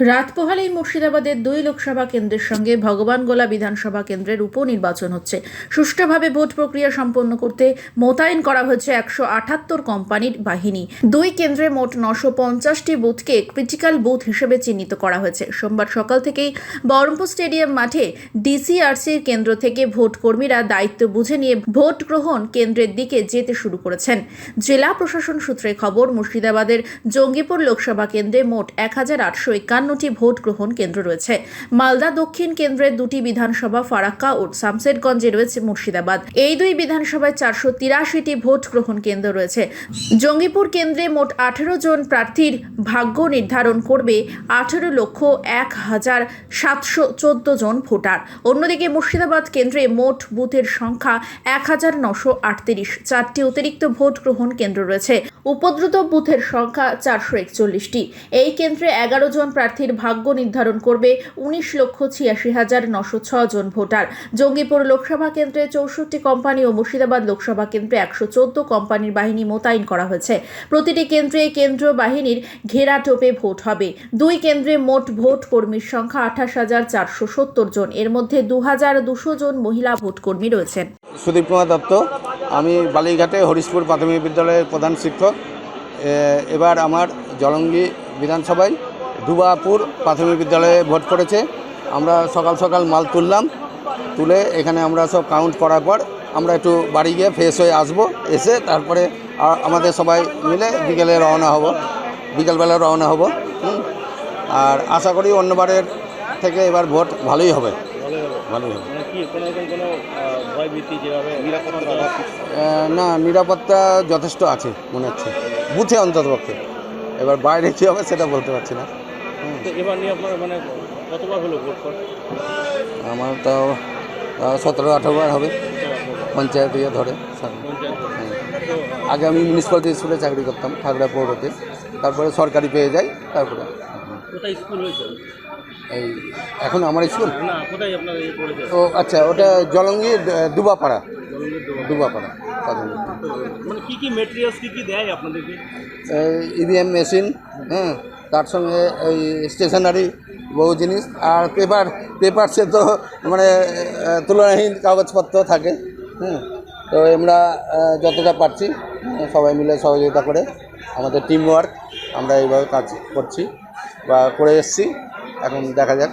রাত পোহালেই মুর্শিদাবাদের দুই লোকসভা কেন্দ্রের সঙ্গে ভগবানগোলা বিধানসভা কেন্দ্রের উপনির্বাচন হচ্ছে। সুষ্ঠুভাবে ভোট প্রক্রিয়া সম্পন্ন করতে মোতায়েন করা হয়েছে একশো আটাত্তর কোম্পানির বাহিনী। দুই কেন্দ্রে মোট নশো পঞ্চাশটি বুথকে ক্রিটিক্যাল বুথ হিসেবে চিহ্নিত করা হয়েছে। সোমবার সকাল থেকেই বহরমপুর স্টেডিয়াম মাঠে ডিসিআরসির কেন্দ্র থেকে ভোট কর্মীরা দায়িত্ব বুঝে নিয়ে ভোট গ্রহণ কেন্দ্রের দিকে যেতে শুরু করেছেন। জেলা প্রশাসন সূত্রে খবর, মুর্শিদাবাদের জঙ্গিপুর লোকসভা কেন্দ্রে মোট এক হাজার আটশো একান্নটি ভোট গ্রহণ কেন্দ্র রয়েছে। মালদা দক্ষিণ কেন্দ্রের দুটি বিধানসভা ফারাক্কা ও শামশেরগঞ্জে রয়েছে মুর্শিদাবাদ। এই দুই বিধানসভায় চারশো তিরাশিটি ভোট গ্রহণ কেন্দ্র রয়েছে। জঙ্গিপুর কেন্দ্রে মোট আঠেরো জন প্রার্থীর ভাগ্য নির্ধারণ করবে আঠেরো লক্ষ এক হাজার সাতশো চোদ্দ জন ভোটার। অন্যদিকে মুর্শিদাবাদ কেন্দ্রে মোট বুথের সংখ্যা এক হাজার নশো আটত্রিশ। চারটি অতিরিক্ত ভোট গ্রহণ কেন্দ্র রয়েছে। উপদ্রুত বুথের সংখ্যা চারশো একচল্লিশটি। এই কেন্দ্রে এগারো জন প্রার্থীর ভাগ্য নির্ধারণ করবে উনিশ লক্ষ ছিয়াশি হাজার নশো জন ভোটার। জঙ্গিপুর লোকসভা কেন্দ্রে চৌষট্টি কোম্পানি ও মুর্শিদাবাদ লোকসভা কেন্দ্রে একশো চোদ্দ কোম্পানির বাহিনী মোতায়েন করা হয়েছে। প্রতিটি কেন্দ্রে কেন্দ্রীয় বাহিনীর ঘেরা টোপে ভোট হবে। দুই কেন্দ্রে মোট ভোট কর্মীর সংখ্যা আঠাশ হাজার চারশো সত্তর জন। এর মধ্যে দু হাজার দুশো জন মহিলা ভোটকর্মী রয়েছেন। সুদীপ কুমার দত্ত, আমি বালিঘাটে হরিশপুর প্রাথমিক বিদ্যালয়ের প্রধান শিক্ষক। এবার আমার জলঙ্গি বিধানসভায় দুবাপুর প্রাথমিক বিদ্যালয়ে ভোট পড়েছে। আমরা সকাল সকাল মাল তুললাম তুলে এখানে আমরা সব কাউন্ট করার পর আমরা একটু বাড়ি গিয়ে ফ্রেশ হয়ে আসব এসে তারপরে আমাদের সবাই মিলে বিকেলে রওনা হব বিকেলবেলা রওনা হব আর আশা করি অন্যবারের থেকে এবার ভোট ভালোই হবে। ভালোই হবে। মানে না নিরাপত্তা যথেষ্ট আছে মনে হচ্ছে। বুথে অন্তত পক্ষে এবার বাইরে কী হবে সেটা বলতে পারছি না। তো এবার নিয়ে আপনার মানে কতবার হলো ভোট কর আমার তাও সতেরো আঠারোবার হবে। পঞ্চায়েত ইয়ে ধরে আগে আমি মিউনিসিপ্যালিটি স্কুলে চাকরি করতাম খাগড়া পৌরতে তারপরে সরকারি পেয়ে যাই তারপরে। কোথায় স্কুল হয়েছে? এই এখন আমার স্কুল ও আচ্ছা ওটা জলঙ্গি দুবাপাড়া। দুবাপাড়া। প্রাথমিক। মানে কি কি মেটেরিয়ালস কি কি দেয় আপনাদেরকে? ইভিএম মেশিন হ্যাঁ তার সঙ্গে ওই স্টেশনারি বহু জিনিস। আর পেপার পেপারসে তো মানে তুলনাহীন কাগজপত্র থাকে হুম তো আমরা যতটা পারছি সবাই মিলে সহযোগিতা করে আমাদের টিম ওয়ার্ক আমরা এইভাবে কাজ করছি বা করে এসছি। এখন দেখা যাক।